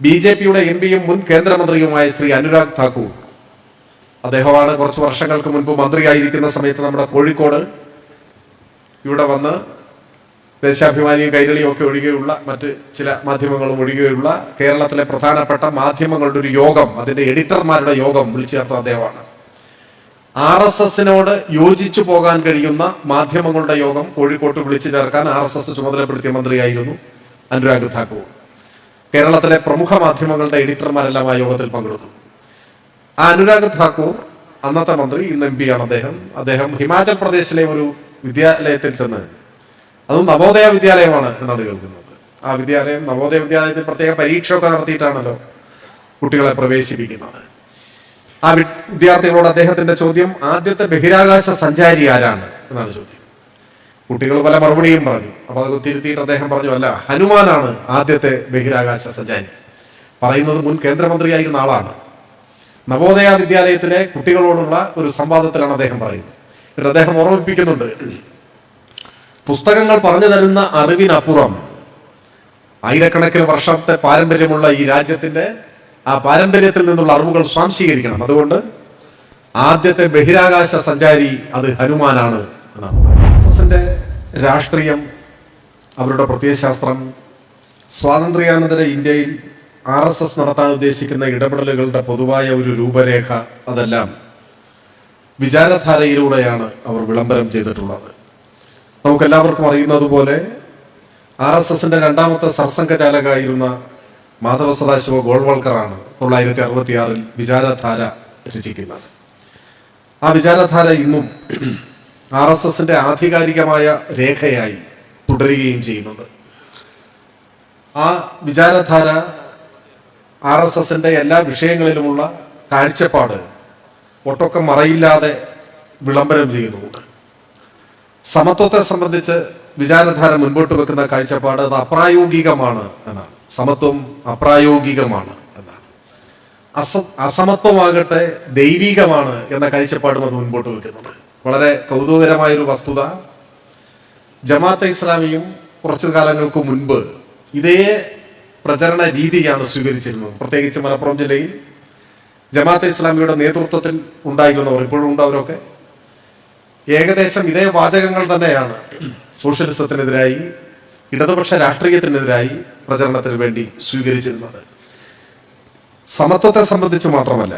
B J പിയുടെ M പിയും മുൻ കേന്ദ്രമന്ത്രിയുമായ ശ്രീ അനുരാഗ് താക്കൂർ. അദ്ദേഹമാണ് കുറച്ച് വർഷങ്ങൾക്ക് മുൻപ് മന്ത്രിയായിരിക്കുന്ന സമയത്ത് നമ്മുടെ കോഴിക്കോട് ഇവിടെ വന്ന് ദേശാഭിമാനിയും കൈരളിയും ഒക്കെ ഒഴികെയുള്ള മറ്റ് ചില മാധ്യമങ്ങളും ഒഴികെയുള്ള കേരളത്തിലെ പ്രധാനപ്പെട്ട മാധ്യമങ്ങളുടെ ഒരു യോഗം അതിന്റെ എഡിറ്റർമാരുടെ യോഗം വിളിച്ചു ചേർത്ത അദ്ദേഹമാണ്. ആർ എസ് എസിനോട് യോജിച്ചു പോകാൻ കഴിയുന്ന മാധ്യമങ്ങളുടെ യോഗം കോഴിക്കോട്ട് വിളിച്ചു ചേർക്കാൻ ആർ എസ് എസ് ചുമതലപ്പെടുത്തിയ മന്ത്രിയായിരുന്നു അനുരാഗ് ഠാക്കൂർ കേരളത്തിലെ പ്രമുഖ മാധ്യമങ്ങളുടെ എഡിറ്റർമാരെല്ലാം ആ യോഗത്തിൽ പങ്കെടുത്തു. ആ അനുരാഗ് ഠാക്കൂർ അന്നത്തെ മന്ത്രി ഇന്ന് എം ആണ് അദ്ദേഹം. അദ്ദേഹം ഹിമാചൽ പ്രദേശിലെ ഒരു വിദ്യാലയത്തിൽ ചെന്ന് അതും നവോദയ വിദ്യാലയമാണ് എന്നാണ് കേൾക്കുന്നത്. ആ വിദ്യാലയം നവോദയ വിദ്യാലയത്തിൽ പ്രത്യേക പരീക്ഷയൊക്കെ നടത്തിയിട്ടാണല്ലോ കുട്ടികളെ പ്രവേശിപ്പിക്കുന്നത്. ആ വിദ്യാർത്ഥികളോട് അദ്ദേഹത്തിന്റെ ചോദ്യം ആദ്യത്തെ ബഹിരാകാശ സഞ്ചാരി ആരാണ്? എന്നാണ് ചോദ്യം. കുട്ടികൾ പല മറുപടിയും പറഞ്ഞു. അപ്പൊ അത് തിരുത്തിയിട്ട് അദ്ദേഹം പറഞ്ഞു അല്ല ഹനുമാനാണ് ആദ്യത്തെ ബഹിരാകാശ സഞ്ചാരി പറയുന്നത് മുൻ കേന്ദ്രമന്ത്രിയായിരുന്ന ആളാണ്. നവോദയ വിദ്യാലയത്തിലെ കുട്ടികളോടുള്ള ഒരു സംവാദത്തിലാണ് അദ്ദേഹം പറയുന്നത്. എന്നിട്ട് അദ്ദേഹം ഓർമ്മിപ്പിക്കുന്നുണ്ട് പുസ്തകങ്ങൾ പറഞ്ഞു തരുന്ന അറിവിനപ്പുറം ആയിരക്കണക്കിന് വർഷത്തെ പാരമ്പര്യമുള്ള ഈ രാജ്യത്തിന്റെ ആ പാരമ്പര്യത്തിൽ നിന്നുള്ള അറിവുകൾ സ്വാംശീകരിക്കണം. അതുകൊണ്ട് ആദ്യത്തെ ബഹിരാകാശ സഞ്ചാരി അത് ഹനുമാനാണ് എന്നാണ്. രാഷ്ട്രീയം അവരുടെ പ്രത്യയശാസ്ത്രം സ്വാതന്ത്ര്യാനന്തര ഇന്ത്യയിൽ ആർ എസ് എസ് നടത്താൻ ഉദ്ദേശിക്കുന്ന ഇടപെടലുകളുടെ പൊതുവായ ഒരു രൂപരേഖ അതെല്ലാം വിചാരധാരയിലൂടെയാണ് അവർ വിളംബരം ചെയ്തിട്ടുള്ളത്. നമുക്കെല്ലാവർക്കും അറിയുന്നത് പോലെ ആർ എസ് എസിന്റെ രണ്ടാമത്തെ സർസംഘചാലകായിരുന്ന മാധവ സദാശിവ ഗോൾവൾക്കറാണ് തൊള്ളായിരത്തി അറുപത്തിയാറിൽ വിചാരധാര രചിക്കുന്നത്. ആ വിചാരധാര ഇന്നും ആർ എസ് എസിന്റെ ആധികാരികമായ രേഖയായി തുടരുകയും ചെയ്യുന്നുണ്ട്. ആ വിചാരധാര ആർ എസ് എസിന്റെ എല്ലാ വിഷയങ്ങളിലുമുള്ള കാഴ്ചപ്പാട് ഒട്ടൊക്കെ മറയില്ലാതെ വിളംബരം ചെയ്യുന്നുമുണ്ട്. സമത്വത്തെ സംബന്ധിച്ച് വിചാരധാര മുൻപോട്ട് വെക്കുന്ന കാഴ്ചപ്പാട് അത് അപ്രായോഗികമാണ് എന്നാണ്. സമത്വം അപ്രായോഗികമാണ് എന്നാണ്. അസ അസമത്വമാകട്ടെ ദൈവികമാണ് എന്ന കാഴ്ചപ്പാടും അത് മുൻപോട്ട് വെക്കുന്നുണ്ട്. വളരെ കൗതുകകരമായ ഒരു വസ്തുത. ജമാഅത്തെ ഇസ്ലാമിയും കുറച്ചു കാലങ്ങൾക്ക് മുൻപ് ഇതേ പ്രചരണ രീതിയാണ് സ്വീകരിച്ചിരുന്നത്. പ്രത്യേകിച്ച് മലപ്പുറം ജില്ലയിൽ ജമാഅത്തെ ഇസ്ലാമിയുടെ നേതൃത്വത്തിൽ ഉണ്ടായിരുന്നവർ ഇപ്പോഴും ഉണ്ടാവരൊക്കെ ഏകദേശം ഇതേ വാചകങ്ങൾ തന്നെയാണ് സോഷ്യലിസത്തിനെതിരായി ഇടതുപക്ഷ രാഷ്ട്രീയത്തിനെതിരായി പ്രചരണത്തിന് വേണ്ടി സ്വീകരിച്ചിരുന്നത്. സമത്വത്തെ സംബന്ധിച്ച് മാത്രമല്ല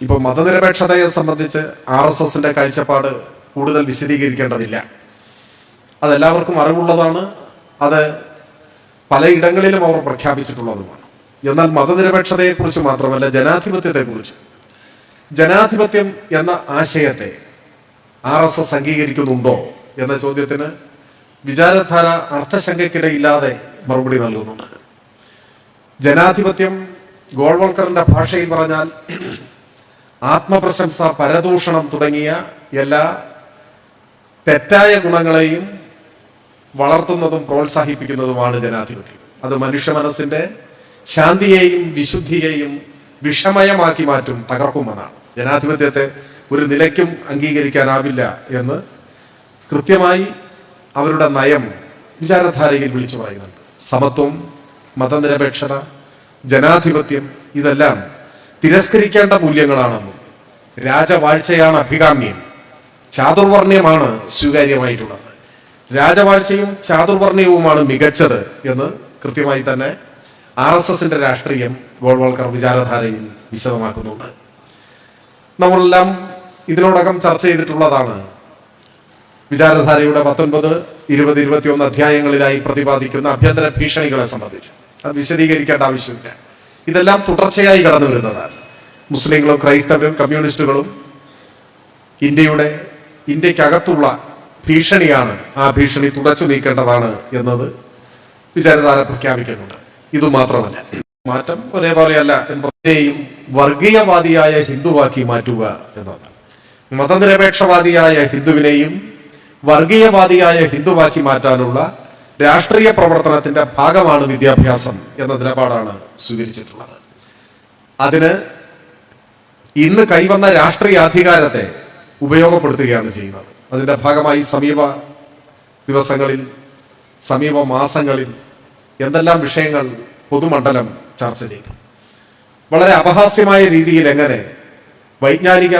ഇപ്പൊ മതനിരപേക്ഷതയെ സംബന്ധിച്ച് ആർ എസ് എസിന്റെ കാഴ്ചപ്പാട് കൂടുതൽ വിശദീകരിക്കേണ്ടതില്ല. അതെല്ലാവർക്കും അറിവുള്ളതാണ്. അത് പലയിടങ്ങളിലും അവർ പ്രഖ്യാപിച്ചിട്ടുള്ളതുമാണ്. എന്നാൽ മതനിരപേക്ഷതയെക്കുറിച്ച് മാത്രമല്ല ജനാധിപത്യത്തെക്കുറിച്ച്. ജനാധിപത്യം എന്ന ആശയത്തെ ആർ എസ് എസ് അംഗീകരിക്കുന്നുണ്ടോ എന്ന ചോദ്യത്തിന് വിചാരധാര അർത്ഥശങ്കയ്ക്കിടയില്ലാതെ മറുപടി നൽകുന്നുണ്ട്. ജനാധിപത്യം ഗോൾവൾക്കറിന്റെ ഭാഷയിൽ പറഞ്ഞാൽ ആത്മപ്രശംസ പരദൂഷണം തുടങ്ങിയ എല്ലാ തെറ്റായ ഗുണങ്ങളെയും വളർത്തുന്നതും പ്രോത്സാഹിപ്പിക്കുന്നതുമാണ് ജനാധിപത്യം. അത് മനുഷ്യ മനസ്സിന്റെ ശാന്തിയെയും വിശുദ്ധിയെയും വിഷമയമാക്കി മാറ്റും തകർക്കുമെന്നാണ് ജനാധിപത്യത്തെ ഒരു നിലയ്ക്കും അംഗീകരിക്കാനാവില്ല എന്ന് കൃത്യമായി അവരുടെ നയം വിചാരധാരയിൽ വിളിച്ചു പറയുന്നുണ്ട്. സമത്വം മതനിരപേക്ഷത ജനാധിപത്യം ഇതെല്ലാം തിരസ്കരിക്കേണ്ട മൂല്യങ്ങളാണെന്നും രാജവാഴ്ചയാണ് അഭികാമ്യം ചാതുർവർണയമാണ് സ്വീകാര്യമായിട്ടുള്ളത്. രാജവാഴ്ചയും ചാതുർവർണയവുമാണ് മികച്ചത് എന്ന് കൃത്യമായി തന്നെ ആർ എസ് എസിന്റെ രാഷ്ട്രീയം ഗോൾവൾക്കർ വിചാരധാരയിൽ വിശദമാക്കുന്നുണ്ട്. നമ്മളെല്ലാം ഇതിനോടകം ചർച്ച ചെയ്തിട്ടുള്ളതാണ്. വിചാരധാരയുടെ പത്തൊൻപത് ഇരുപത് ഇരുപത്തിയൊന്ന് അധ്യായങ്ങളിലായി പ്രതിപാദിക്കുന്ന ആഭ്യന്തര ഭീഷണികളെ സംബന്ധിച്ച്. അത് വിശദീകരിക്കേണ്ട ആവശ്യമില്ല. ഇതെല്ലാം തുടർച്ചയായി കടന്നു വരുന്നതാണ് മുസ്ലിങ്ങളും ക്രൈസ്തവരും കമ്മ്യൂണിസ്റ്റുകളും ഇന്ത്യയുടെ ഇന്ത്യക്കകത്തുള്ള ഭീഷണിയാണ് ആ ഭീഷണി തുടച്ചു നീക്കേണ്ടതാണ് എന്നത് വിചാരധാര പ്രഖ്യാപിക്കുന്നുണ്ട്. ഇത് മാത്രമല്ല മാറ്റം ഒരേപോലെയല്ല എന്നതിനെയും വർഗീയവാദിയായ ഹിന്ദുവാക്കി മാറ്റുക എന്നതാണ് മതനിരപേക്ഷവാദിയായ ഹിന്ദുവിനെയും വർഗീയവാദിയായ ഹിന്ദുവാക്കി മാറ്റാനുള്ള രാഷ്ട്രീയ പ്രവർത്തനത്തിന്റെ ഭാഗമാണ് വിദ്യാഭ്യാസം എന്ന നിലപാടാണ് സ്വീകരിച്ചിട്ടുള്ളത്. അതിന് ഇന്ന് കൈവന്ന രാഷ്ട്രീയ അധികാരത്തെ ഉപയോഗപ്പെടുത്തുകയാണ് ചെയ്യുന്നത്. അതിന്റെ ഭാഗമായി സമീപ ദിവസങ്ങളിൽ സമീപ മാസങ്ങളിൽ എന്തെല്ലാം വിഷയങ്ങൾ പൊതുമണ്ഡലം ചർച്ച ചെയ്തു. വളരെ അപഹാസ്യമായ രീതിയിൽ എങ്ങനെ വൈജ്ഞാനിക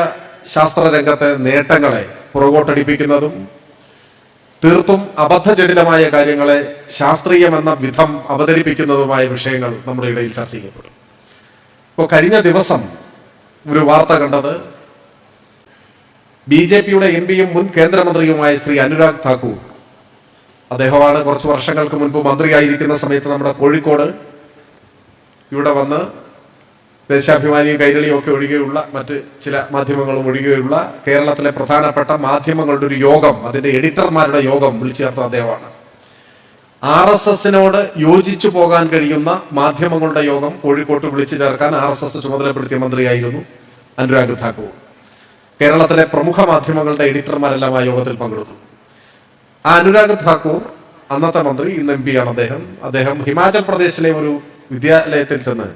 ശാസ്ത്ര രംഗത്തെ നേട്ടങ്ങളെ പുറകോട്ടടിപ്പിക്കുന്നതും തീർത്തും അബദ്ധജടിലമായ കാര്യങ്ങളെ ശാസ്ത്രീയമെന്ന വിധം അവതരിപ്പിക്കുന്നതുമായ വിഷയങ്ങൾ നമ്മുടെ ഇടയിൽ ചർച്ച ചെയ്യപ്പെടും. ഇപ്പോൾ കഴിഞ്ഞ ദിവസം ഒരു വാർത്ത കണ്ടത് ബി ജെ പിയുടെ എം പിയും മുൻ കേന്ദ്രമന്ത്രിയുമായ ശ്രീ അനുരാഗ് താക്കൂർ. അദ്ദേഹമാണ് കുറച്ച് വർഷങ്ങൾക്ക് മുൻപ് മന്ത്രിയായിരിക്കുന്ന സമയത്ത് നമ്മുടെ കോഴിക്കോട് ഇവിടെ വന്ന് ദേശാഭിമാനിയും കൈരളിയും ഒക്കെ ഒഴികെയുള്ള മറ്റ് ചില മാധ്യമങ്ങളും ഒഴികെയുള്ള കേരളത്തിലെ പ്രധാനപ്പെട്ട മാധ്യമങ്ങളുടെ ഒരു യോഗം അതിന്റെ എഡിറ്റർമാരുടെ യോഗം വിളിച്ചു ചേർത്ത അദ്ദേഹമാണ്. ആർ എസ് എസിനോട് യോജിച്ചു പോകാൻ കഴിയുന്ന മാധ്യമങ്ങളുടെ യോഗം കോഴിക്കോട്ട് വിളിച്ചു ചേർക്കാൻ ആർ എസ് എസ് ചുമതലപ്പെടുത്തിയ മന്ത്രിയായിരുന്നു അനുരാഗ് ഠാക്കൂർ കേരളത്തിലെ പ്രമുഖ മാധ്യമങ്ങളുടെ എഡിറ്റർമാരെല്ലാം ആ യോഗത്തിൽ പങ്കെടുത്തു. ആ അനുരാഗ് ഠാക്കൂർ അന്നത്തെ മന്ത്രി ഇന്ന് എം ആണ് അദ്ദേഹം. അദ്ദേഹം ഹിമാചൽ പ്രദേശിലെ ഒരു വിദ്യാലയത്തിൽ ചെന്ന്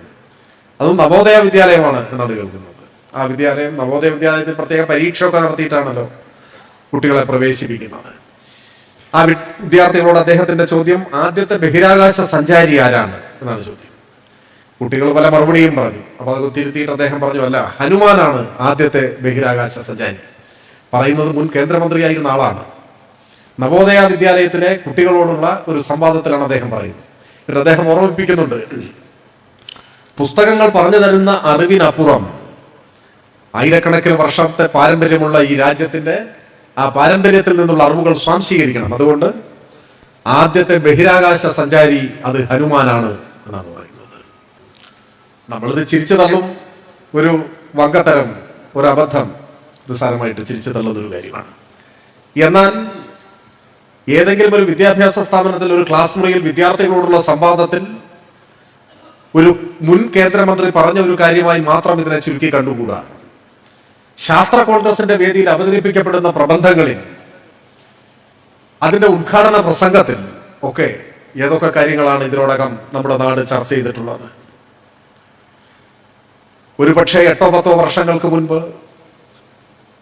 അതും നവോദയ വിദ്യാലയമാണ് എന്നാണ് കേൾക്കുന്നത്. ആ വിദ്യാലയം നവോദയ വിദ്യാലയത്തിൽ പ്രത്യേക പരീക്ഷയൊക്കെ നടത്തിയിട്ടാണല്ലോ കുട്ടികളെ പ്രവേശിപ്പിക്കുന്നത്. ആ വിദ്യാർത്ഥികളോട് അദ്ദേഹത്തിന്റെ ചോദ്യം ആദ്യത്തെ ബഹിരാകാശ സഞ്ചാരി ആരാണ്? എന്നാണ് ചോദ്യം. കുട്ടികൾ പല മറുപടിയും പറഞ്ഞു. അപ്പൊ അത് തിരുത്തിയിട്ട് അദ്ദേഹം പറഞ്ഞു അല്ല ഹനുമാനാണ് ആദ്യത്തെ ബഹിരാകാശ സഞ്ചാരി. പറയുന്നത് മുൻ കേന്ദ്രമന്ത്രിയായിരുന്ന ആളാണ്. നവോദയ വിദ്യാലയത്തിലെ കുട്ടികളോടുള്ള ഒരു സംവാദത്തിലാണ് അദ്ദേഹം പറയുന്നത്. എന്നിട്ട് അദ്ദേഹം ഓർമ്മിപ്പിക്കുന്നുണ്ട് പുസ്തകങ്ങൾ പറഞ്ഞു തരുന്ന അറിവിനപ്പുറം ആയിരക്കണക്കിന് വർഷത്തെ പാരമ്പര്യമുള്ള ഈ രാജ്യത്തിന്റെ ആ പാരമ്പര്യത്തിൽ നിന്നുള്ള അറിവുകൾ സ്വാംശീകരിക്കണം. അതുകൊണ്ട് ആദ്യത്തെ ബഹിരാകാശ സഞ്ചാരി അത് ഹനുമാനാണ് എന്നാണ് പറയുന്നത്. നമ്മളിത് ചിരിച്ചു തള്ളും. ഒരു വങ്കത്തരം ഒരു അബദ്ധം നിസ്സാരമായിട്ട് ചിരിച്ചു തള്ളുന്ന ഒരു കാര്യമാണ്. എന്നാൽ ഏതെങ്കിലും ഒരു വിദ്യാഭ്യാസ സ്ഥാപനത്തിൽ ഒരു ക്ലാസ് മുറിയിൽ വിദ്യാർത്ഥികളോടുള്ള സംവാദത്തിൽ ഒരു മുൻ കേന്ദ്രമന്ത്രി പറഞ്ഞ ഒരു കാര്യമായി മാത്രം ഇതിനെ ചുരുക്കി കണ്ടുകൂടാ? ശാസ്ത്ര കോൺഗ്രസിന്റെ വേദിയിൽ അവതരിപ്പിക്കപ്പെടുന്ന പ്രബന്ധങ്ങളിൽ അതിന്റെ ഉദ്ഘാടന പ്രസംഗത്തിൽ ഒക്കെ ഏതൊക്കെ കാര്യങ്ങളാണ് ഇതിനോടകം നമ്മുടെ നാട് ചർച്ച ചെയ്തിട്ടുള്ളത്? ഒരുപക്ഷെ എട്ടോ പത്തോ വർഷങ്ങൾക്ക് മുൻപ്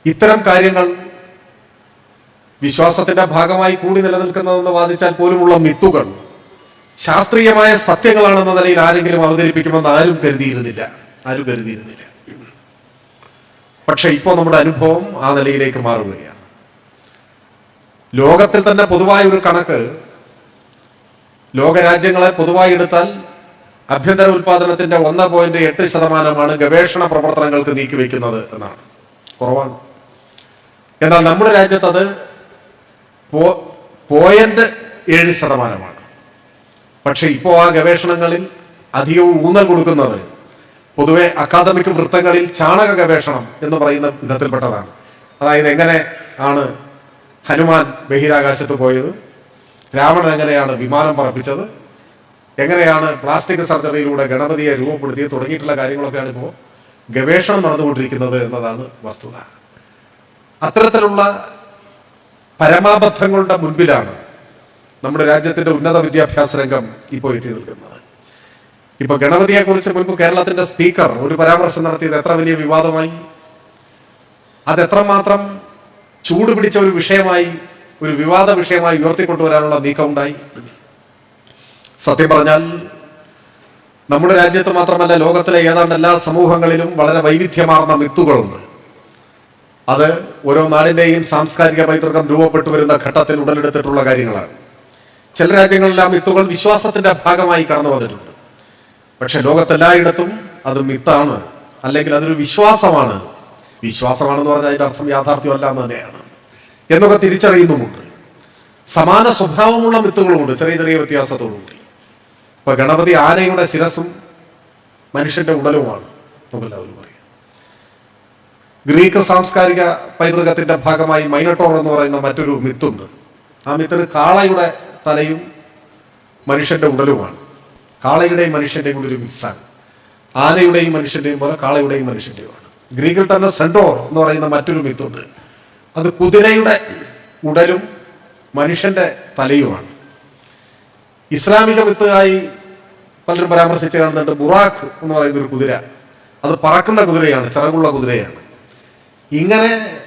ഇത്തരം കാര്യങ്ങൾ വിശ്വാസത്തിന്റെ ഭാഗമായി കൂടി നിലനിൽക്കുന്നതെന്ന് വാദിച്ചാൽ പോലുമുള്ള മിത്തുകൾ ശാസ്ത്രീയമായ സത്യങ്ങളാണെന്ന നിലയിൽ ആരെങ്കിലും അവതരിപ്പിക്കുമെന്ന് ആരും കരുതിയിരുന്നില്ല. ആരും കരുതിയിരുന്നില്ല. പക്ഷെ ഇപ്പോൾ നമ്മുടെ അനുഭവം ആ നിലയിലേക്ക് മാറുകയാണ്. ലോകത്തിൽ തന്നെ പൊതുവായ ഒരു കണക്ക് ലോകരാജ്യങ്ങളെ പൊതുവായി എടുത്താൽ ആഭ്യന്തര ഉൽപാദനത്തിന്റെ ഒന്ന് പോയിന്റ് എട്ട് ശതമാനമാണ് ഗവേഷണ പ്രവർത്തനങ്ങൾക്ക് നീക്കിവെക്കുന്നത് എന്നാണ്. കുറവാണ്. എന്നാൽ നമ്മുടെ രാജ്യത്ത് അത് പോയിന്റ് ഏഴ് ശതമാനമാണ്. പക്ഷെ ഇപ്പോൾ ആ ഗവേഷണങ്ങളിൽ അധികവും ഊന്നൽ കൊടുക്കുന്നത് പൊതുവെ അക്കാദമിക് വൃത്തങ്ങളിൽ ചാണക ഗവേഷണം എന്ന് പറയുന്ന വിധത്തിൽപ്പെട്ടതാണ്. അതായത് എങ്ങനെ ആണ് ഹനുമാൻ ബഹിരാകാശത്ത് പോയത്? രാവണൻ എങ്ങനെയാണ് വിമാനം പറപ്പിച്ചത്? എങ്ങനെയാണ് പ്ലാസ്റ്റിക് സർജറിയിലൂടെ ഗണപതിയെ രൂപപ്പെടുത്തിയത്? തുടങ്ങിയിട്ടുള്ള കാര്യങ്ങളൊക്കെയാണ് ഇപ്പോൾ ഗവേഷണം നടന്നുകൊണ്ടിരിക്കുന്നത് എന്നതാണ് വസ്തുത. അത്തരത്തിലുള്ള പരമാബദ്ധങ്ങളുടെ മുൻപിലാണ് നമ്മുടെ രാജ്യത്തിന്റെ ഉന്നത വിദ്യാഭ്യാസ രംഗം ഇപ്പോൾ എത്തി നിൽക്കുന്നത്. ഇപ്പൊ ഗണപതിയെ കുറിച്ച് മുൻപ് കേരളത്തിന്റെ സ്പീക്കർ ഒരു പരാമർശം നടത്തിയത് എത്ര വലിയ വിവാദമായി? അത് എത്രമാത്രം ചൂടുപിടിച്ച ഒരു വിഷയമായി ഒരു വിവാദ വിഷയമായി ഉയർത്തിക്കൊണ്ടുവരാനുള്ള നീക്കം ഉണ്ടായി സത്യം പറഞ്ഞാൽ നമ്മുടെ രാജ്യത്ത് മാത്രമല്ല ലോകത്തിലെ ഏതാണ്ട് എല്ലാ സമൂഹങ്ങളിലും വളരെ വൈവിധ്യമാർന്ന മിത്തുകളുണ്ട്. അത് ഓരോ നാടിന്റെയും സാംസ്കാരിക പൈതൃകം രൂപപ്പെട്ടു വരുന്ന ഘട്ടത്തിൽ ഉടലെടുത്തിട്ടുള്ള കാര്യങ്ങളാണ്. ചില രാജ്യങ്ങളിലെ ആ മിത്തുകൾ വിശ്വാസത്തിന്റെ ഭാഗമായി കടന്നു വന്നിട്ടുണ്ട് പക്ഷെ ലോകത്തെല്ലായിടത്തും അത് മിത്താണ്. അല്ലെങ്കിൽ അതൊരു വിശ്വാസമാണ്. വിശ്വാസമാണെന്ന് പറഞ്ഞാൽ അതിന്റെ അർത്ഥം യാഥാർത്ഥ്യമല്ല എന്ന് തന്നെയാണ്. എന്നൊക്കെ തിരിച്ചറിയുന്നുമുണ്ട്. സമാന സ്വഭാവമുള്ള മിത്തുകളുമുണ്ട്. ചെറിയ ചെറിയ വ്യത്യാസത്തോടുകൂടി. ഇപ്പൊ ഗണപതി ആനയുടെ ശിരസും മനുഷ്യന്റെ ഉടലുമാണ്. നമുക്കെല്ലാവരും പറയും ഗ്രീക്ക് സാംസ്കാരിക പൈതൃകത്തിന്റെ ഭാഗമായി മൈനട്ടോർ എന്ന് പറയുന്ന മറ്റൊരു മിത്തുണ്ട്. ആ മിത്തിന് കാളയുടെ തലയും മനുഷ്യന്റെ ഉടലുമാണ്. കാളയുടെയും മനുഷ്യന്റെയും കൂടി ഒരു മിക്സാണ്. ആനയുടെയും മനുഷ്യന്റെയും പോലെ കാളയുടെയും മനുഷ്യന്റെയുമാണ്. ഗ്രീക്കിൽ തന്നെ സെൻഡോർ എന്ന് പറയുന്ന മറ്റൊരു മിത്തുണ്ട്. അത് കുതിരയുടെ ഉടലും മനുഷ്യന്റെ തലയുമാണ്. ഇസ്ലാമിക മിത്തുകായി പലരും പരാമർശിച്ച് കാണുന്നുണ്ട് ബുറാഖ് എന്ന് പറയുന്ന ഒരു കുതിര. അത് പറക്കുന്ന കുതിരയാണ് ചിറകുള്ള കുതിരയാണ്. ഇങ്ങനെ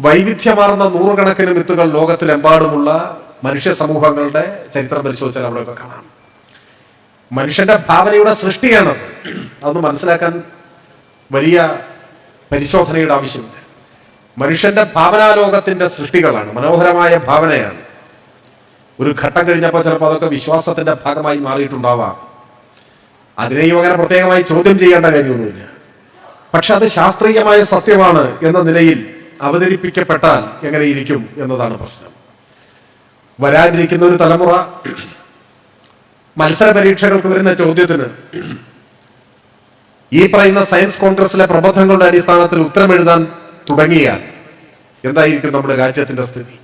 വൈവിധ്യമാർന്ന നൂറുകണക്കിന് മിത്തുകൾ ലോകത്തിലെമ്പാടുമുള്ള മനുഷ്യ സമൂഹങ്ങളുടെ ചരിത്രം പരിശോധിച്ചാൽ അവിടെയൊക്കെ കാണാം. മനുഷ്യന്റെ ഭാവനയുടെ സൃഷ്ടിയാണത് അതൊന്ന് മനസ്സിലാക്കാൻ വലിയ പരിശോധനയുടെ ആവശ്യമില്ല. മനുഷ്യന്റെ ഭാവനാലോകത്തിന്റെ സൃഷ്ടികളാണ് മനോഹരമായ ഭാവനയാണ്. ഒരു ഘട്ടം കഴിഞ്ഞപ്പോൾ ചിലപ്പോൾ അതൊക്കെ വിശ്വാസത്തിന്റെ ഭാഗമായി മാറിയിട്ടുണ്ടാവാം. അതിനെയും അങ്ങനെ പ്രത്യേകമായി ചോദ്യം ചെയ്യേണ്ട കാര്യമൊന്നുമില്ല. പക്ഷെ അത് ശാസ്ത്രീയമായ സത്യമാണ് എന്ന നിലയിൽ അവതരിപ്പിക്കപ്പെട്ടാൽ എങ്ങനെയിരിക്കും എന്നതാണ് പ്രശ്നം. വരാനിരിക്കുന്ന ഒരു തലമുറ മത്സര പരീക്ഷകൾക്ക് വരുന്ന ചോദ്യത്തിന് ഈ പറയുന്ന സയൻസ് കോൺഗ്രസിലെ പ്രബന്ധങ്ങളുടെ അടിസ്ഥാനത്തിൽ ഉത്തരമെഴുതാൻ തുടങ്ങിയാൽ എന്തായിരിക്കും നമ്മുടെ രാജ്യത്തിന്റെ സ്ഥിതി?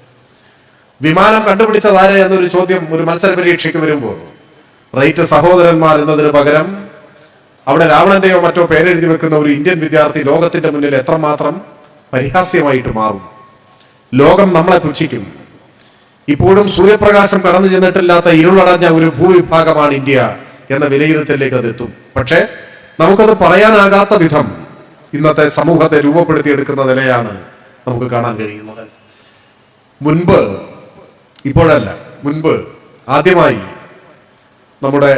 വിമാനം കണ്ടുപിടിച്ചതാരെ എന്നൊരു ചോദ്യം ഒരു മത്സര പരീക്ഷയ്ക്ക് വരുമ്പോൾ. റൈറ്റ് സഹോദരന്മാർ എന്നതിന് പകരം അവിടെ രാവണന്റെയോ മറ്റോ പേരെഴുതി വെക്കുന്ന ഒരു ഇന്ത്യൻ വിദ്യാർത്ഥി ലോകത്തിന്റെ മുന്നിൽ എത്രമാത്രം പരിഹാസ്യമായിട്ട് മാറും? ലോകം നമ്മളെ പുച്ഛിക്കും. ഇപ്പോഴും സൂര്യപ്രകാശം കടന്നു ചെന്നിട്ടില്ലാത്ത ഇരുളടഞ്ഞ ഒരു ഭൂവിഭാഗമാണ് ഇന്ത്യ എന്ന വിലയിരുത്തലിലേക്ക് അത് എത്തും. പക്ഷേ നമുക്കത് പറയാനാകാത്ത വിധം ഇന്നത്തെ സമൂഹത്തെ രൂപപ്പെടുത്തിയെടുക്കുന്ന നിലയാണ് നമുക്ക് കാണാൻ കഴിയുന്നത്. മുൻപ് ഇപ്പോഴല്ല മുൻപ് ആദ്യമായി നമ്മുടെ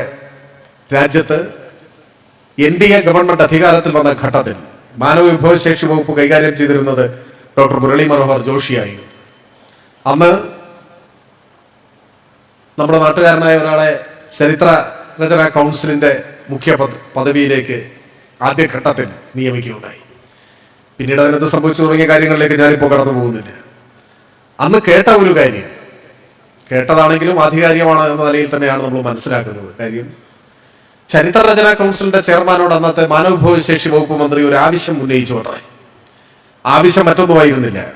രാജ്യത്ത് എൻ ഡി എ ഗവൺമെന്റ് അധികാരത്തിൽ വന്ന ഘട്ടത്തിൽ മാനവ വിഭവശേഷി വകുപ്പ് കൈകാര്യം ചെയ്തിരുന്നത് ഡോക്ടർ മുരളി മനോഹർ ജോഷിയായിരുന്നു. അന്ന് നമ്മുടെ നാട്ടുകാരനായ ഒരാളെ ചരിത്ര രചനാ കൗൺസിലിന്റെ മുഖ്യ പദ- പദവിയിലേക്ക് ആദ്യഘട്ടത്തിൽ നിയമിക്കുകയുണ്ടായി. പിന്നീട് അതിനെന്ത് സംഭവിച്ചു തുടങ്ങിയ കാര്യങ്ങളിലേക്ക് ഞാനിപ്പോൾ കടന്നു പോകുന്നില്ല അന്ന് കേട്ട ഒരു കാര്യം. കേട്ടതാണെങ്കിലും ആധികാരികമാണ് എന്ന നിലയിൽ തന്നെയാണ് നമ്മൾ മനസ്സിലാക്കുന്നത്. കാര്യം ചരിത്ര രചനാ കൗൺസിലിന്റെ ചെയർമാനോട് അന്നത്തെ മാനവവിഭവശേഷി വകുപ്പ് മന്ത്രി ഒരു ആവശ്യം ഉന്നയിച്ചു അത്രേ. ആവശ്യം മറ്റൊന്നുമായിരുന്നില്ല.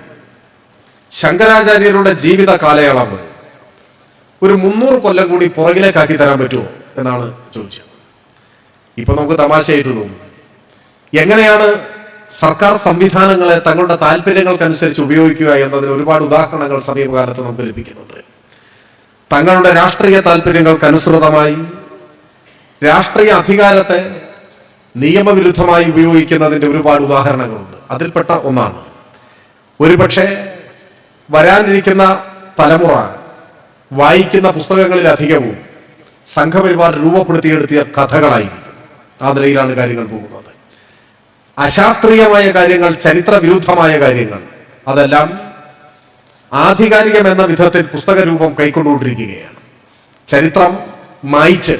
ശങ്കരാചാര്യരുടെ ജീവിത കാലയളവ് ഒരു മുന്നൂറ് കൊല്ലം കൂടി പുറകിലേക്കാക്കി തരാൻ പറ്റുമോ എന്നാണ് ചോദിച്ചത്. ഇപ്പൊ നമുക്ക് തമാശയായിട്ട് തോന്നും. എങ്ങനെയാണ് സർക്കാർ സംവിധാനങ്ങളെ തങ്ങളുടെ താല്പര്യങ്ങൾക്കനുസരിച്ച് ഉപയോഗിക്കുക എന്നതിന് ഒരുപാട് ഉദാഹരണങ്ങൾ സമീപകാലത്ത് നമുക്ക് ലഭിക്കുന്നുണ്ട്. തങ്ങളുടെ രാഷ്ട്രീയ താല്പര്യങ്ങൾക്ക് അനുസൃതമായി രാഷ്ട്രീയ അധികാരത്തെ നിയമവിരുദ്ധമായി ഉപയോഗിക്കുന്നതിന്റെ ഒരുപാട് ഉദാഹരണങ്ങളുണ്ട്. അതിൽപ്പെട്ട ഒന്നാണ്. ഒരുപക്ഷെ വരാനിരിക്കുന്ന തലമുറ വായിക്കുന്ന പുസ്തകങ്ങളിൽ അധികവും സംഘപരിവാർ രൂപപ്പെടുത്തിയെടുത്തിയ കഥകളായിരിക്കും. ആ നിലയിലാണ് കാര്യങ്ങൾ പോകുന്നത്. അശാസ്ത്രീയമായ കാര്യങ്ങൾ ചരിത്ര വിരുദ്ധമായ കാര്യങ്ങൾ അതെല്ലാം ആധികാരികം എന്ന വിധത്തിൽ പുസ്തക രൂപം കൈക്കൊണ്ടുകൊണ്ടിരിക്കുകയാണ്. ചരിത്രം മായിച്ച്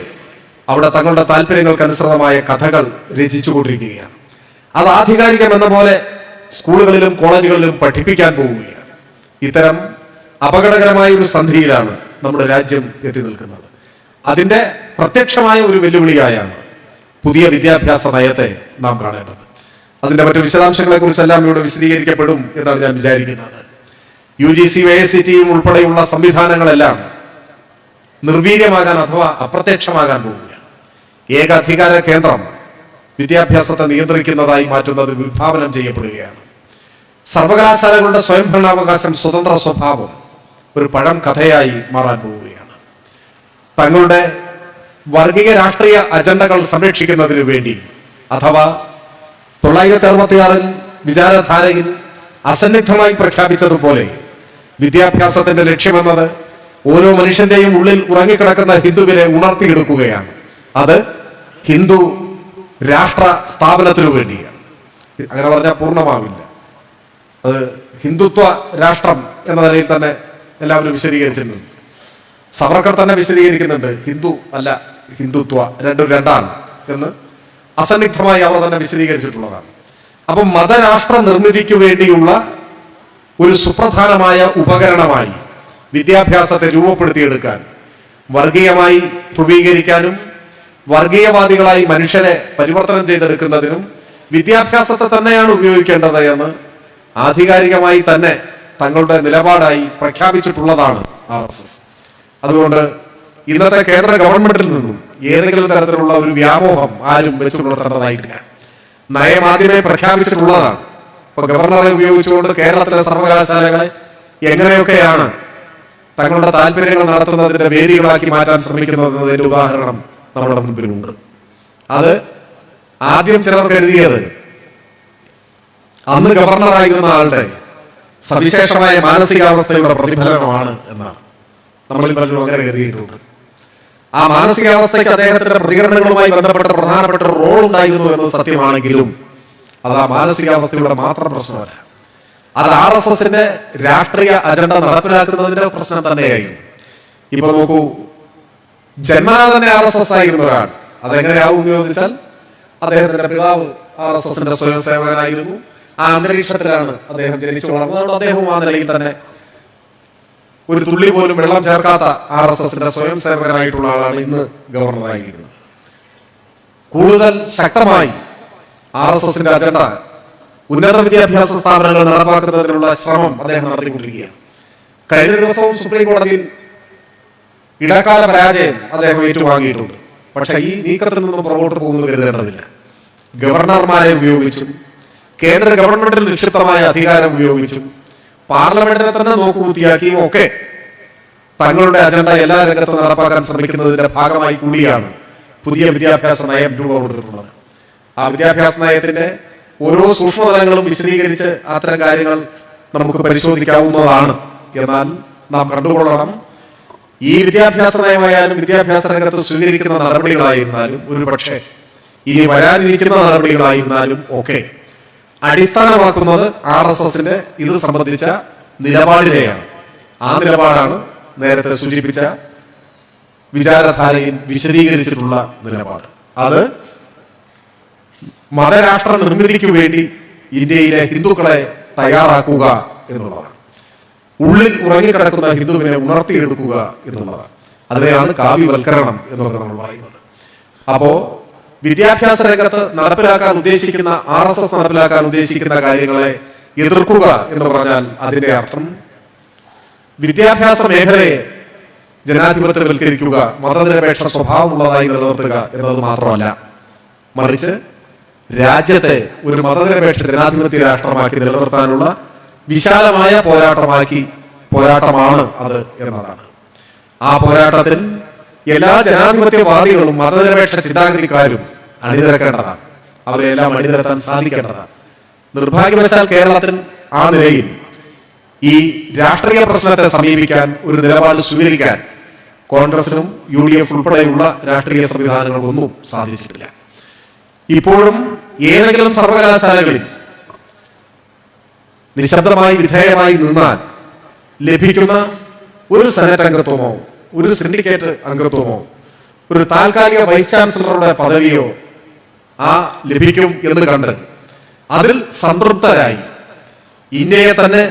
അവിടെ തങ്ങളുടെ താല്പര്യങ്ങൾക്കനുസൃതമായ കഥകൾ രചിച്ചുകൊണ്ടിരിക്കുകയാണ്. അത് ആധികാരികം എന്ന പോലെ സ്കൂളുകളിലും കോളേജുകളിലും പഠിപ്പിക്കാൻ പോവുകയാണ്. ഇത്തരം അപകടകരമായ ഒരു സന്ധിയിലാണ് നമ്മുടെ രാജ്യം എത്തി നിൽക്കുന്നത്. അതിന്റെ പ്രത്യക്ഷമായ ഒരു വെല്ലുവിളിയായാണ് പുതിയ വിദ്യാഭ്യാസ നയത്തെ നാം കാണേണ്ടത്. അതിന്റെ മറ്റു വിശദാംശങ്ങളെ കുറിച്ചെല്ലാം ഇവിടെ വിശദീകരിക്കപ്പെടും എന്നാണ് ഞാൻ വിചാരിക്കുന്നത്. U G C Y C ടിയും ഉൾപ്പെടെയുള്ള സംവിധാനങ്ങളെല്ലാം നിർവീര്യമാകാൻ അഥവാ അപ്രത്യക്ഷമാകാൻ പോവുകയാണ്. ഏകാധികാര കേന്ദ്രം വിദ്യാഭ്യാസത്തെ നിയന്ത്രിക്കുന്നതായി മാറ്റുന്നത് വിഭാവനം ചെയ്യപ്പെടുകയാണ്. സർവകലാശാലകളുടെ സ്വയംഭരണാവകാശം സ്വതന്ത്ര സ്വഭാവം ഒരു പഴം കഥയായി മാറാൻ പോവുകയാണ്. തങ്ങളുടെ വർഗീയ രാഷ്ട്രീയ അജണ്ടകൾ സംരക്ഷിക്കുന്നതിന് വേണ്ടി അഥവാ തൊള്ളായിരത്തി അറുപത്തിയാറിൽ വിചാരധാരയിൽ അസന്നിഗ്ധമായി പ്രഖ്യാപിച്ചതുപോലെ വിദ്യാഭ്യാസത്തിന്റെ ലക്ഷ്യമെന്നത് ഓരോ മനുഷ്യന്റെയും ഉള്ളിൽ ഉറങ്ങിക്കിടക്കുന്ന ഹിന്ദുവിനെ ഉണർത്തിയെടുക്കുകയാണ്. അത് ഹിന്ദു രാഷ്ട്ര സ്ഥാപനത്തിനു വേണ്ടിയാണ്. അങ്ങനെ പറഞ്ഞാൽ പൂർണമാവില്ല. അത് ഹിന്ദുത്വ രാഷ്ട്രം എന്ന നിലയിൽ തന്നെ എല്ലാവരും വിശദീകരിച്ചിട്ടുണ്ട്. സവർക്കർ തന്നെ വിശദീകരിക്കുന്നുണ്ട് ഹിന്ദു അല്ല ഹിന്ദുത്വ രണ്ടും രണ്ടാണ് എന്ന് അസന്നിഗ്ധമായി അവർ തന്നെ വിശദീകരിച്ചിട്ടുള്ളതാണ്. അപ്പം മതരാഷ്ട്ര നിർമ്മിതിക്ക് വേണ്ടിയുള്ള ഒരു സുപ്രധാനമായ ഉപകരണമായി വിദ്യാഭ്യാസത്തെ രൂപപ്പെടുത്തിയെടുക്കാൻ വർഗീയമായി ധ്രുവീകരിക്കാനും വർഗീയവാദികളായി മനുഷ്യരെ പരിവർത്തനം ചെയ്തെടുക്കുന്നതിനും വിദ്യാഭ്യാസത്തെ തന്നെയാണ് ഉപയോഗിക്കേണ്ടത് എന്ന് ആധികാരികമായി തന്നെ തങ്ങളുടെ നിലപാടായി പ്രഖ്യാപിച്ചിട്ടുള്ളതാണ് ആർ എസ് എസ്. അതുകൊണ്ട് ഇന്നത്തെ കേന്ദ്ര ഗവൺമെന്റിൽ നിന്നും ഏതെങ്കിലും തരത്തിലുള്ള ഒരു വ്യാമോഹം ആരും വെച്ചു പുലർത്തേണ്ടതായിട്ടില്ല നയം ആദ്യമേ പ്രഖ്യാപിച്ചിട്ടുള്ളതാണ്. ഇപ്പൊ ഗവർണറെ ഉപയോഗിച്ചുകൊണ്ട് കേരളത്തിലെ സർവകലാശാലകളെ എങ്ങനെയൊക്കെയാണ് തങ്ങളുടെ താല്പര്യങ്ങൾ നടത്തുന്നതിന്റെ വേദികളാക്കി മാറ്റാൻ ശ്രമിക്കുന്നതിന്റെ ഉദാഹരണം നമ്മുടെ മുൻപിലുണ്ട്. അത് ആദ്യം ചിലർ കരുതിയത് അന്ന് ഗവർണറായിരുന്ന ആളുടെ സവിശേഷമായ മാനസികാവസ്ഥയുടെ പ്രതിഫലനമാണ് എന്നാണ്. നമ്മളിൽ പലരും അങ്ങനെ കരുതിയിട്ടുണ്ട്. ആ മാനസികാവസ്ഥയ്ക്ക് അദ്ദേഹത്തിന്റെ പ്രതികരണങ്ങളുമായി ബന്ധപ്പെട്ട പ്രധാനപ്പെട്ട റോൾ ഉണ്ടായിരുന്നു എന്നത് സത്യമാണെങ്കിലും അത് ആ മാനസികാവസ്ഥയുടെ മാത്രം പ്രശ്നമല്ല. അത് ആർ എസ് എസിന്റെ രാഷ്ട്രീയ അജണ്ട നടപ്പിലാക്കുന്നതിന്റെ പ്രശ്നം തന്നെയായിരുന്നു. ഇപ്പൊ നോക്കൂ ജന്മനാ തന്നെ ആർ എസ് എസ് ആയിരുന്ന ഒരാൾ. അതെങ്ങനെയാവും എന്ന് ചോദിച്ചാൽ അദ്ദേഹത്തിന്റെ പിതാവ് ആർ എസ് എസിന്റെ സ്വയം സേവകനായിരുന്നു ആ അന്തരീക്ഷത്തിലാണ് അദ്ദേഹം ജനിച്ചു വളർന്നത് അതുകൊണ്ട് അദ്ദേഹവും ആ നിലയിൽ തന്നെ ഒരു തുള്ളി പോലും വെള്ളം ചേർക്കാത്ത ആർ എസ് എസിന്റെ സ്വയം സേവകനായിട്ടുള്ള ആളാണ് ഇന്ന് ഗവർണറായിരിക്കുന്നത്. കൂടുതൽ ശക്തമായി ആർ എസ് എസിന്റെ അജണ്ട ഉന്നത വിദ്യാഭ്യാസ സ്ഥാപനങ്ങൾ നടപ്പാക്കുന്നതിനുള്ള ശ്രമം അദ്ദേഹം നടത്തിക്കൊണ്ടിരിക്കുകയാണ്. കഴിഞ്ഞ ദിവസവും സുപ്രീം കോടതിയിൽ ഇടക്കാല പരാജയം അദ്ദേഹം ഏറ്റുവാങ്ങിയിട്ടുണ്ട്. പക്ഷേ ഈ നീക്കത്തിൽ നിന്നും പുറകോട്ട് പോകുന്നു കരുതേണ്ടതില്ല. ഗവർണർമാരെ ഉപയോഗിച്ചും കേന്ദ്ര ഗവൺമെന്റിൽ നിക്ഷിപ്തമായ അധികാരം ഉപയോഗിച്ചും പാർലമെന്റിനെ തന്നെ നോക്കുകുത്തിയാക്കിയും ഒക്കെ തങ്ങളുടെ അജണ്ട എല്ലാ രംഗത്തും നടപ്പാക്കാൻ ശ്രമിക്കുന്നതിന്റെ ഭാഗമായി കൂടിയാണ് പുതിയ വിദ്യാഭ്യാസ നയം രൂപം ആ വിദ്യാഭ്യാസ നയത്തിന്റെ ഓരോ സൂക്ഷ്മതലങ്ങളും വിശദീകരിച്ച് അത്തരം കാര്യങ്ങൾ നമുക്ക് പരിശോധിക്കാവുന്നതാണ്. എന്നാൽ നാം കണ്ടുകൊള്ളണം ഈ വിദ്യാഭ്യാസ നയമായാലും വിദ്യാഭ്യാസ രംഗത്ത് സ്വീകരിക്കുന്ന നടപടികളായിരുന്നാലും ഒരു പക്ഷേ ഇനി വരാനിരിക്കുന്ന നടപടികളായിരുന്നാലും ഒക്കെ അടിസ്ഥാനമാക്കുന്നത് ആർ എസ് എസിന്റെ ഇത് സംബന്ധിച്ച നിലപാടിനെയാണ്. ആ നിലപാടാണ് നേരത്തെ സൂചിപ്പിച്ച വിചാരധാരയിൽ വിശദീകരിച്ചിട്ടുള്ള നിലപാട്. അത് മതരാഷ്ട്ര നിർമ്മിതിക്ക് വേണ്ടി ഇന്ത്യയിലെ ഹിന്ദുക്കളെ തയ്യാറാക്കുക എന്നുള്ളതാണ്. ഉള്ളിൽ ഉറങ്ങിക്കിടക്കുന്ന ഹിന്ദുവിനെ ഉണർത്തിയെടുക്കുക എന്നുള്ളതാണ്. അതിനെയാണ് കാവ്യവൽക്കരണം എന്നൊക്കെ നമ്മൾ പറയുന്നത്. അപ്പോ വിദ്യാഭ്യാസ രംഗത്ത് നടപ്പിലാക്കാൻ ഉദ്ദേശിക്കുന്ന ആർ എസ് എസ് നടപ്പിലാക്കാൻ ഉദ്ദേശിക്കുന്ന കാര്യങ്ങളെ എതിർക്കുക എന്ന് പറഞ്ഞാൽ അതിന്റെ അർത്ഥം വിദ്യാഭ്യാസ മേഖലയെ ജനാധിപത്യവൽക്കരിക്കുക മതനിരപേക്ഷ സ്വഭാവമുള്ളതായി നിലനിർത്തുക എന്നത് മാത്രമല്ല. മറിച്ച് രാജ്യത്തെ ഒരു മതനിരപേക്ഷ ജനാധിപത്യ രാഷ്ട്രമാക്കി നിലനിർത്താനുള്ള വിശാലമായ പോരാട്ടമാക്കി പോരാട്ടമാണ് അത് എന്നതാണ്. ആ പോരാട്ടത്തിൽ എല്ലാ ജനാധിപത്യവാദികളും മതനിരപേക്ഷ ചിന്താഗതിക്കാരും അണിനിരക്കേണ്ടതാണ്. അവരെല്ലാം അണിനിരത്താൻ സാധിക്കേണ്ടതാണ്. നിർഭാഗ്യവശാൽ കേരളത്തിൽ ആ നിലയിൽ ഈ രാഷ്ട്രീയ പ്രശ്നത്തെ സമീപിക്കാൻ ഒരു നിലപാട് സ്വീകരിക്കാൻ കോൺഗ്രസിനും യു ഡി എഫ് ഉൾപ്പെടെയുള്ള രാഷ്ട്രീയ സംവിധാനങ്ങൾക്കൊന്നും സാധിച്ചിട്ടില്ല. ഇപ്പോഴും ഏതെങ്കിലും സർവകലാശാലകളിൽ നിശബ്ദമായി വിധേയമായി നിന്നാൽ ലഭിക്കുന്ന ഒരു സെനറ്റ് അംഗത്വമോ ഒരു സിൻഡിക്കേറ്റ് അംഗത്വമോ ഒരു താൽക്കാലിക വൈസ് ചാൻസലറുടെ പദവിയോ ആ ലഭിക്കും എന്ന് കണ്ട് അതിൽ സംതൃപ്തരായി. ഇന്ത്യയെ തന്നെ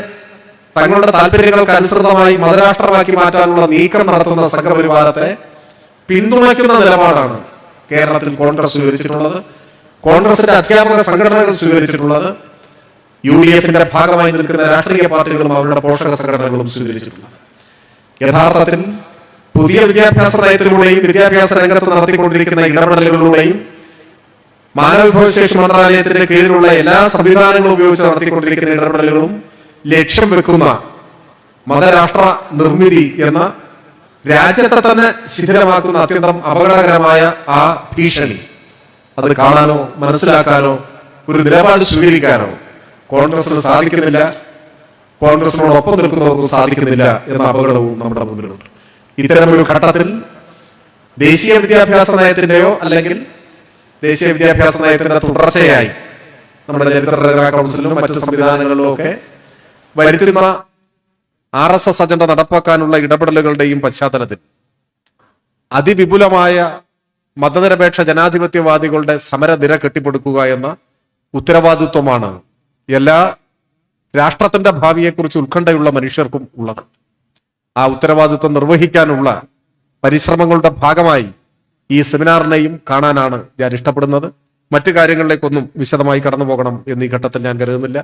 തങ്ങളുടെ താല്പര്യങ്ങൾക്ക് അനുസൃതമായി മതരാഷ്ട്രമാക്കി മാറ്റാനുള്ള നീക്കം നടത്തുന്ന സംഘപരിവാരത്തെ പിന്തുണയ്ക്കുന്ന നിലപാടാണ് കേരളത്തിൽ കോൺഗ്രസ് സ്വീകരിച്ചിട്ടുള്ളത്. കോൺഗ്രസിന്റെ അധ്യാപക സംഘടനകൾ സ്വീകരിച്ചിട്ടുള്ളത്. യു ഡി എഫിന്റെ ഭാഗമായി നിൽക്കുന്ന രാഷ്ട്രീയ പാർട്ടികളും അവരുടെ പോഷക സംഘടനകളും സ്വീകരിച്ചിട്ടുള്ളത്. യഥാർത്ഥത്തിൽ പുതിയ വിദ്യാഭ്യാസ നയത്തിലൂടെയും വിദ്യാഭ്യാസ രംഗത്ത് നടത്തിക്കൊണ്ടിരിക്കുന്ന ഇടപെടലുകളിലൂടെയും മാനവവിഭവശേഷി മന്ത്രാലയത്തിന്റെ കീഴിലുള്ള എല്ലാ സംവിധാനങ്ങളും ഉപയോഗിച്ച് നടത്തിക്കൊണ്ടിരിക്കുന്ന ഇടപെടലുകളും ലക്ഷ്യം വെക്കുന്ന മതരാഷ്ട്ര നിർമ്മിതി എന്ന രാജ്യത്തെ തന്നെ ശിഥിലമാക്കുന്ന അത്യന്തം അപകടകരമായ ആ ഭീഷണി. അത് കാണാനോ മനസ്സിലാക്കാനോ ഒരു നിലപാട് സ്വീകരിക്കാനോ കോൺഗ്രസിന് സാധിക്കുന്നില്ല. കോൺഗ്രസിനോടൊപ്പം നിൽക്കുന്നവർക്ക് സാധിക്കുന്നില്ല എന്ന അപകടവും നമ്മുടെ മുന്നിലുണ്ട്. ഇത്തരമൊരു ഘട്ടത്തിൽ ദേശീയ വിദ്യാഭ്യാസ നയത്തിന്റെയോ അല്ലെങ്കിൽ ദേശീയ വിദ്യാഭ്യാസ നയത്തിന്റെ തുടർച്ചയായി നമ്മുടെ ചരിത്ര കൗൺസിലും മറ്റു സംവിധാനങ്ങളിലും ഒക്കെ വരുത്തുന്ന ആർ എസ് എസ് അജണ്ട നടപ്പാക്കാനുള്ള ഇടപെടലുകളുടെയും പശ്ചാത്തലത്തിൽ അതിവിപുലമായ മതനിരപേക്ഷ ജനാധിപത്യവാദികളുടെ സമരനിര കെട്ടിപ്പടുക്കുക എന്ന ഉത്തരവാദിത്വമാണ് എല്ലാ രാഷ്ട്രത്തിന്റെ ഭാവിയെക്കുറിച്ച് ഉത്കണ്ഠയുള്ള മനുഷ്യർക്കും ഉള്ളത്. ആ ഉത്തരവാദിത്വം നിർവഹിക്കാനുള്ള പരിശ്രമങ്ങളുടെ ഭാഗമായി ഈ സെമിനാറിനെയും കാണാനാണ് ഞാൻ ഇഷ്ടപ്പെടുന്നത്. മറ്റു കാര്യങ്ങളിലേക്കൊന്നും വിശദമായി കടന്നു പോകണം എന്നീ ഘട്ടത്തിൽ ഞാൻ കരുതുന്നില്ല.